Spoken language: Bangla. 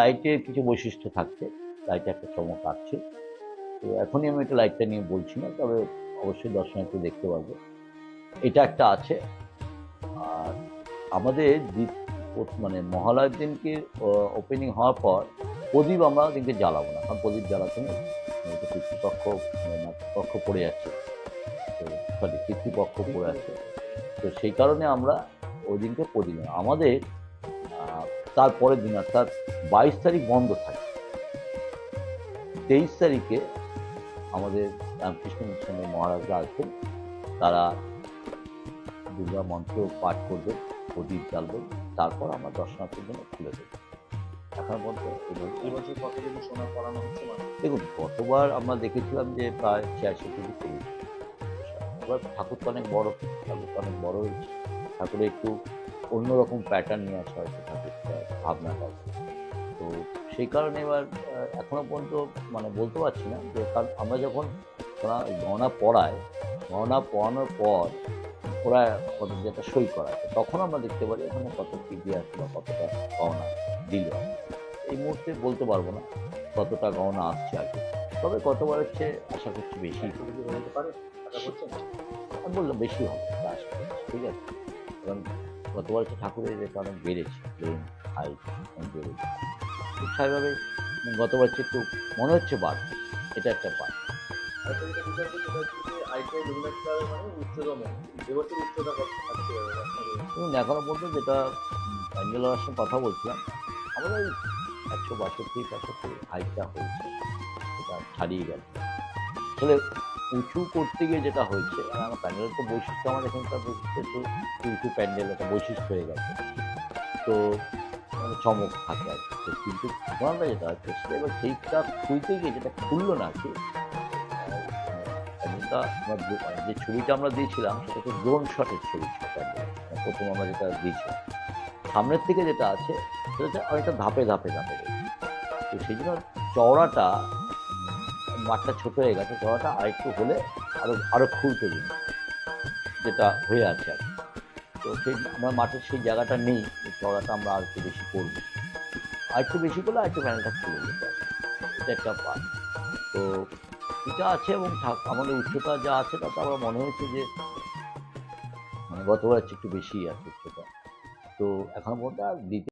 লাইটের কিছু বৈশিষ্ট্য থাকছে। লাইটে একটা চমক আছে। তো এখনই আমি এটা লাইটটা নিয়ে বলছি না, তবে অবশ্যই দর্শনার্থী দেখতে পারবে। এটা একটা আছে। আর আমাদের দ্বীপ মানে মহালয়ের দিনকে ওপেনিং হওয়ার পর প্রদীপ আমরা দিনকে জ্বালাবো না। কারণ প্রদীপ জ্বালাতে পিতৃপক্ষ মানে পক্ষ পড়ে যাচ্ছে তো সরি পিতৃপক্ষ পড়ে আছে। তো সেই কারণে আমরা ওই দিনকে প্রদীপ। আমাদের তারপরের দিন অর্থাৎ বাইশ তারিখ বন্ধ থাকে। তেইশ তারিখে আমাদের রামকৃষ্ণ মিশনের মহারাজরা আছেন তারা দুর্গা মন্ত্র পাঠ করবেন প্রদীপ জ্বালবেন তারপর আমরা দর্শনার্থীর জন্য খুলে দেবো। এখন মানে? দেখুন গতবার আমরা দেখেছিলাম যে প্রায় ছিয়াশি কেজি করেছি এবার ঠাকুর তো অনেক বড় ঠাকুর তো অনেক বড় হয়েছে। ঠাকুরে একটু অন্যরকম প্যাটার্ন নিয়ে আসা হয়েছে ঠাকুরটা ভাবনাটা। তো সেই কারণে এবার আহ, এখনও পর্যন্ত মানে বলতে পারছি না যে কারণ আমরা যখন ওরা গহনা পড়ায় গহনা পড়ানোর পর ওরা ওদের যেটা সই করায় তখন আমরা দেখতে পারি এখানে কত আছে বা কতটা গহনা দিল। এই মুহূর্তে বলতে পারব না কতটা গহনা আসছে আগে। তবে কতবার হচ্ছে আশা করছি বেশি বললাম বেশি হবে ঠিক আছে। কারণ গতবার হচ্ছে ঠাকুরের রেট অনেক বেড়েছে প্লেন হাইট অনেক বেড়েছে খুব স্বাভাবিকভাবে গতবার একটু মনে হচ্ছে বাড়বে এটা একটা? এবং এখনও পর্যন্ত যেটা প্যান্ডেলের সঙ্গে কথা বলছিলাম, আমাদের একশো বাষট্টি পঁয়ষট্টি হাইটটা হয়েছে, সেটা ছাড়িয়ে গেছে আসলে উঁচু করতে গিয়ে যেটা হয়েছে আমার প্যান্ডেলের তো বৈশিষ্ট্য, আমার এখানকার বৈশিষ্ট্য একটু উঁচু প্যান্ডেল একটা বৈশিষ্ট্য হয়ে গেছে। তো মানে চমক থাকে আর কি। কিন্তু ঘটনাটা যেটা হচ্ছে সেটা এবার সেইটা খুলতে গিয়ে যেটা খুললো না আর কি যে- যে ছবিটা আমরা দিয়েছিলাম, সেটা হচ্ছে ড্রোন শটের ছবি প্যান্ডেল প্রথম আমরা যেটা দিয়েছিলাম। সামনের থেকে যেটা আছে, সেটা হচ্ছে অনেকটা ধাপে ধাপে ধাপে। তো সেই জন্য চওড়াটা মাঠটা ছোট হয়ে গেছে চওড়াটা আরেকটু হলে আরও আরও খুলতে দিন যেটা হয়ে আছে আর তো সেই, আমরা মাঠের সেই জায়গাটা নেই চওড়াটা আমরা আর একটু বেশি করব। আর একটু বেশি করলে আর একটু প্যানেলটা খুলে যেতে এটা একটা পার্ট। তো এটা আছে এবং ঠাক- আমাদের উচ্চতা যা আছে তাতে আমার মনে হয়েছে যে মানে গতবার একটু বেশি আছে উচ্চতা। তো এখন পর্যন্ত আর দিতে